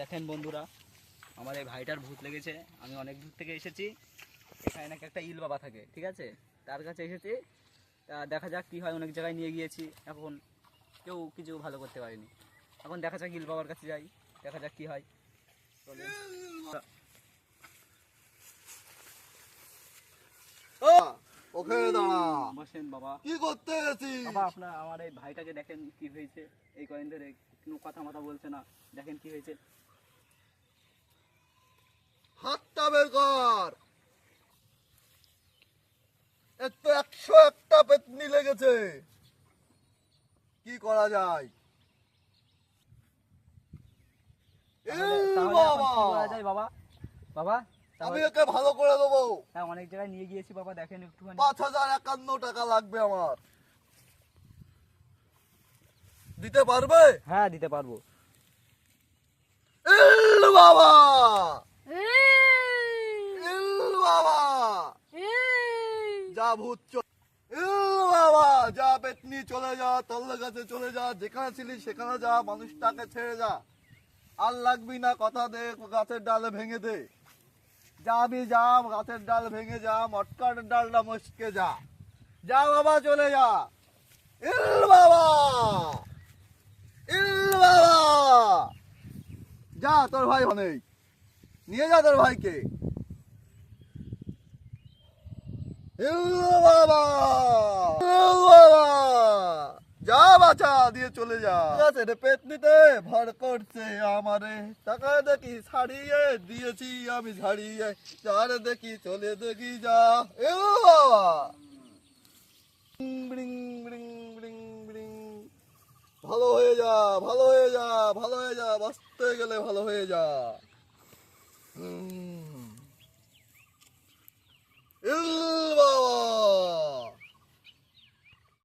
দেখেন বন্ধুরা, আমার এই ভাইটার ভূত লেগেছে। আমি অনেক দূর থেকে এসেছি, এখানে নাকি একটা ইল বাবা থাকে, ঠিক আছে? তার কাছে এসেছি, তা দেখা যাক কী হয়, অনেক জায়গায় নিয়ে গিয়েছি। এখন কেউ কিছু ভালো করতে পারেনি। এখন দেখা যাক ইল বাবার কাছে যাই, দেখা যাক কী হয়। চলে ওখানে দাঁড়া বসেন বাবা। কি করতে গেছিস বাবা আপনার আমার এই ভাইটাকে দেখেন কি হয়েছে। এই কয়েন ধরে কোনো কথা মাথা বলছে না। দেখেন কি হয়েছে। হাতটা বের কর। এর তো একশো একটা পেতনি লেগেছে! কি করা যায় বাবা? বাবা আমি একে ভালো করে দেবো। হ্যাঁ অনেক জায়গায় নিয়ে গিয়েছি বাবা দেখেন একটুখানি। পাঁচ হাজার একান্ন টাকা লাগবে আমার। দিতে পারবে? হ্যাঁ দিতে পারব। ইল বাবা! ইল বাবা! যা ভূত ইল বাবা! যা পেতনি চলে যা তল্লা গাছে চলে যা যেখানে ছিলি সেখানে যা মানুষটাকে ছেড়ে যা। আর লাগবি না কথা দে গাছের ডালে ভেঙে দে। যাবি যা গাছের ডাল ভেঙে যা, মটকার ডালটা মস্কে যা। যা বাবা, চলে যা। ইল বাবা! ইল বাবা! যা, তোর ভাই অনেক। নিয়ে যা তোর ভাইকে। ইল বাবা ইল বাবা যা বাচ্চা দিয়ে চলে যা। ঠিক আছে রে পেতনিতে ভর করছে আমারে। টাকা দেখি ছাড়িয়ে দিয়েছি, আমি ঝাড়িয়ে। যার দেখি চলে দেখি যা। এ বাবা! Bring bring bring bring. ভালো হয়ে যা, ভালো হয়ে যা, ভালো হয়ে যা, বাঁচতে গেলে ভালো হয়ে যা।